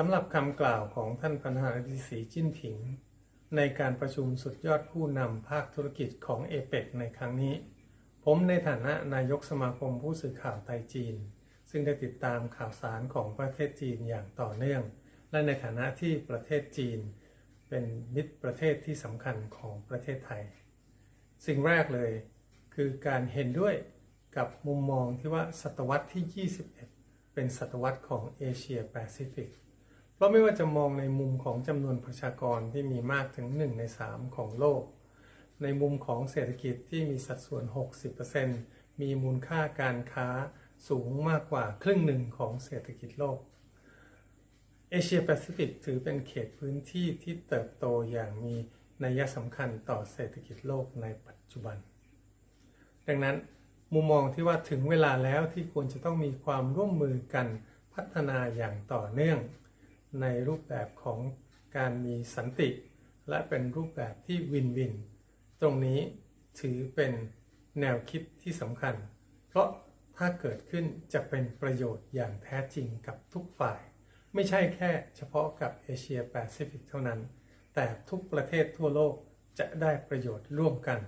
สำหรับคำกล่าวของท่านประธานาธิบดีสีจิ้นผิง ในการประชุมสุดยอดผู้นำภาคธุรกิจของเอเปกในครั้งนี้ ผมในฐานะนายกสมาคมผู้สื่อข่าวไทยจีน ซึ่งได้ติดตามข่าวสารของประเทศจีนอย่างต่อเนื่อง และในฐานะที่ประเทศจีน เป็นมิตรประเทศที่สำคัญของประเทศไทย สิ่งแรกเลยคือการเห็นด้วยกับมุมมองที่ว่าศตวรรษที่ 21 เป็นศตวรรษของเอเชียแปซิฟิก เพราะไม่ว่าจะมองในมุมของจำนวนประชากรที่มีมากถึง 1 ใน 3 ของโลก ในมุมของเศรษฐกิจที่มีสัดส่วน 60%มีมูลค่าการค้าสูงมากกว่าครึ่งหนึ่งของเศรษฐกิจโลก เอเชียแปซิฟิกถือเป็นเขตพื้นที่ที่เติบโตอย่างมีนัยสำคัญต่อเศรษฐกิจโลกในปัจจุบัน ดังนั้นมุมมองที่ว่าถึงเวลาแล้วที่ควรจะต้องมีความร่วมมือกันพัฒนาอย่างต่อเนื่อง ในรูปแบบของการมีสันติ และเป็นรูปแบบที่วินวิน ตรงนี้ถือเป็นแนวคิดที่สำคัญ เพราะถ้าเกิดขึ้นจะเป็นประโยชน์อย่างแท้จริงกับทุกฝ่าย ไม่ใช่แค่เฉพาะกับเอเชียแปซิฟิกเท่านั้น แต่ทุกประเทศทั่วโลกจะได้ประโยชน์ร่วมกัน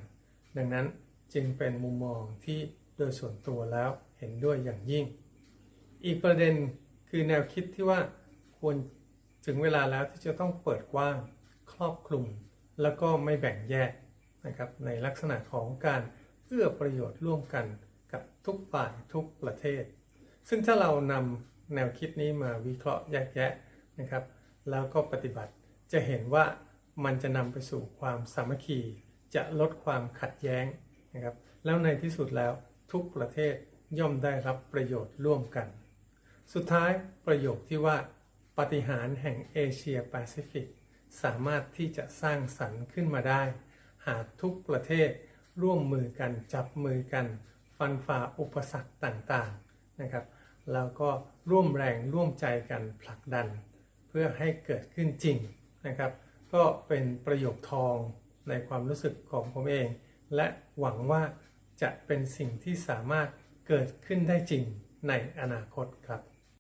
ดังนั้นจึงเป็นมุมมองที่โดยส่วนตัวแล้วเห็นด้วยอย่างยิ่ง อีกประเด็นคือแนวคิดที่ว่า ควรถึงเวลาแล้วที่จะต้องเปิดกว้างครอบคลุม แล้วก็ไม่แบ่งแยกนะครับในลักษณะของการเอื้อประโยชน์ร่วมกันกับทุกฝ่ายทุกประเทศ ซึ่งถ้าเรานำแนวคิดนี้มาวิเคราะห์แยกแยะนะครับ แล้วก็ปฏิบัติจะเห็นว่ามันจะนำไปสู่ความสามัคคี จะลดความขัดแย้งนะครับ แล้วในที่สุดแล้วทุกประเทศย่อมได้รับประโยชน์ร่วมกัน สุดท้ายประโยคที่ว่า ปฏิหารแห่งเอเชียแปซิฟิก สามารถที่จะสร้างสรรค์ขึ้นมาได้ หากทุกประเทศร่วมมือกันจับมือกัน ฟันฝ่าอุปสรรคต่างๆนะครับแล้วก็ร่วมแรงร่วมใจกันผลักดัน เพื่อให้เกิดขึ้นจริงนะครับ ก็เป็นประโยคทองในความรู้สึกของผมเอง และหวังว่าจะเป็นสิ่งที่สามารถเกิดขึ้นได้จริงในอนาคตครับ